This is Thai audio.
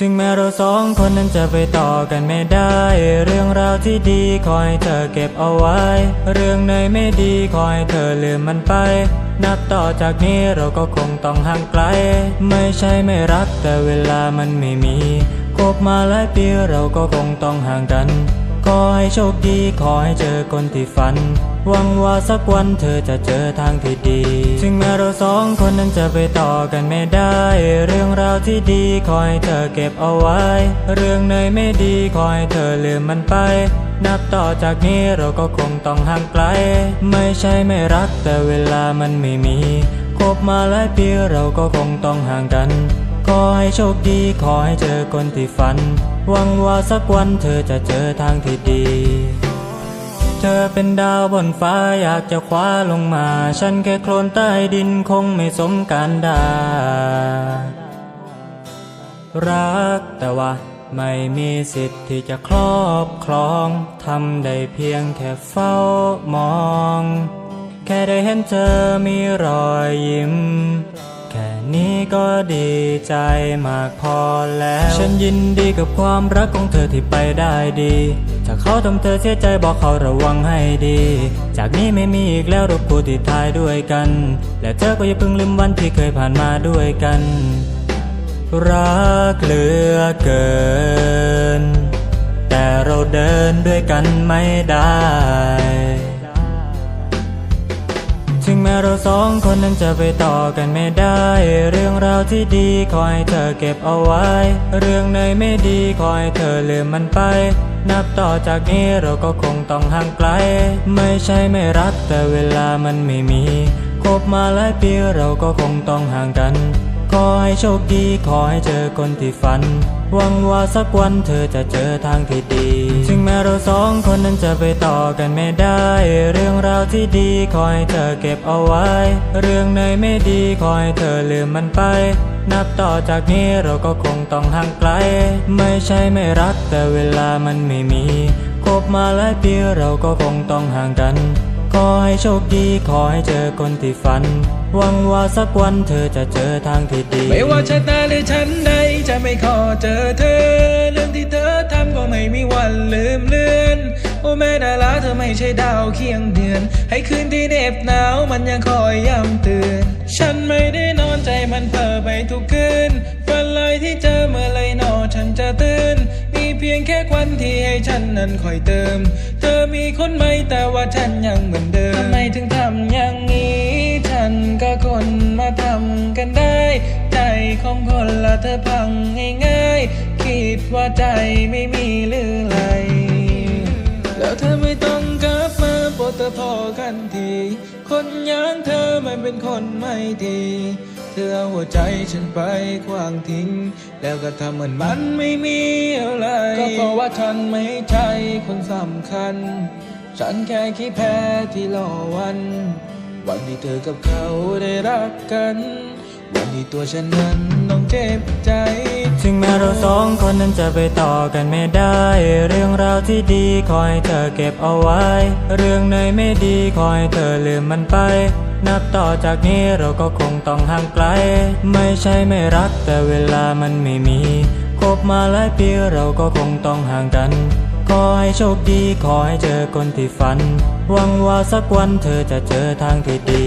ถึงแม้เราสองคนนั้นจะไปต่อกันไม่ได้ เรื่องราวที่ดีคอยเธอเก็บเอาไว้ เรื่องไหนไม่ดีคอยเธอลืมมันไป นับต่อจากนี้เราก็คงต้องห่างไกล ไม่ใช่ไม่รักแต่เวลามันไม่มีคบมาหลายปีเราก็คงต้องห่างกัน ขอให้โชคดี ขอให้เจอคนที่ฝัน หวังว่าสักวันเธอจะเจอทางที่ดี ถึงแม้เราสองคนนั้นจะไปต่อกันไม่ได้ เรื่องราวที่ดี ขอให้เธอเก็บเอาไว้ เรื่องไหนไม่ดี ขอให้เธอลืมมันไป นับต่อจากนี้เราก็คงต้องห่างไกล ไม่ใช่ไม่รักแต่เวลามันไม่มี คบมาหลายปีเราก็คงต้องห่างกัน ขอให้โชคดีขอให้เจอคนที่ฝัน หวังว่าสักวันเธอจะเจอทางที่ดี เธอเป็นดาวบนฟ้าอยากจะคว้าลงมา ฉันแค่โคลนใต้ดินคงไม่สมการดา รักแต่ว่าไม่มีสิทธิ์ที่จะครอบครอง ทำได้เพียงแค่เฝ้ามอง แค่ได้เห็นเธอมีรอยยิ้ม ก็ดีใจมากพอแล้ว ฉันยินดีกับความรักของเธอที่ไปได้ดี ถ้าเขาทำเธอเสียใจบอกเขาระวังให้ดี จากนี้ไม่มีอีกแล้วรูปคู่ที่ถ่ายด้วยกัน และเธอก็อย่าเพิ่งลืมวันที่เคยผ่านมาด้วยกัน รักเหลือเกิน แต่เราเดินด้วยกันไม่ได้ งแม้เราสองคนนั้นจะไปต่อกันไม่ได้ เรื่องราวที่ดีขอให้เธอเก็บเอาไว้ เรื่องในไม่ดีขอให้เธอลืมมันไป นับต่อจากนี้เราก็คงต้องห่างไกล ไม่ใช่ไม่รักแต่เวลามันไม่มี คบมาหลายปีเราก็คงต้องห่างกัน ขอให้โชคดีขอให้เจอคนที่ฝัน หวังว่าสักวันเธอจะเจอทางที่ดี ถึงแม้เราสองคนนั้นจะไปต่อกันไม่ได้ เรื่องราวที่ดีขอให้เธอเก็บเอาไว้ เรื่องไหนไม่ดีขอให้เธอลืมมันไป นับต่อจากนี้เราก็คงต้องห่างไกล ไม่ใช่ไม่รักแต่เวลามันไม่มี คบมาหลายปีเราก็คงต้องห่างกัน ขอให้โชคดีขอให้เจอคนที่ฝัน หวังว่าสักวันเธอจะเจอทางที่ดี ไม่ว่าชะตาหรือฉันใดจะไม่ขอเจอเธอ เรื่องที่เธอทำก็ไม่มีวันลืมเลือนโอ้แม่ดาราเธอไม่ใช่ดาวเคียงเดือน ให้คืนที่เหน็บหนาวมันยังคอยย้ำเตือน ฉันไม่ได้นอนใจมันเพ้อไปทุกคืนฝันเลยที่เจอเมื่อไรหนอฉันจะตื่น พียงแค่ควันที่ให้ฉันนั้นคอยเติม เธอมีคนใหม่แต่ว่าฉันยังเหมือนเดิมทำไมถึงทำอย่างนี้ ฉันก็คนมาทำกันได้ ใจของคนละเธอพังง่ายๆคิดว่าใจไม่มีหรือไร แล้วเธอไม่ต้องกลับมาโปรดเธอพอกันที คนอย่างเธอไม่เป็นคนไม่ดี เธอเอาหัวใจฉันไปขวางทิ้ง แล้วก็ทำเหมือนมันไม่มีอะไร ก็เพราะว่าฉันไม่ใช่คนสำคัญ ฉันแค่ขี้แพ้ที่รอวัน วันที่เธอกับเขาได้รักกัน ที่ตัวฉันนั้นต้องเจ็บใจ ถึงแม้เราสองคนนั้นจะไปต่อกันไม่ได้ เรื่องราวที่ดีขอให้เธอเก็บเอาไว้ เรื่องไหนไม่ดีขอให้เธอลืมมันไป นับต่อจากนี้เราก็คงต้องห่างไกล ไม่ใช่ไม่รักแต่เวลามันไม่มี คบมาหลายปีเราก็คงต้องห่างกันขอให้โชคดีขอให้เจอคนที่ฝัน หวังว่าสักวันเธอจะเจอทางที่ดี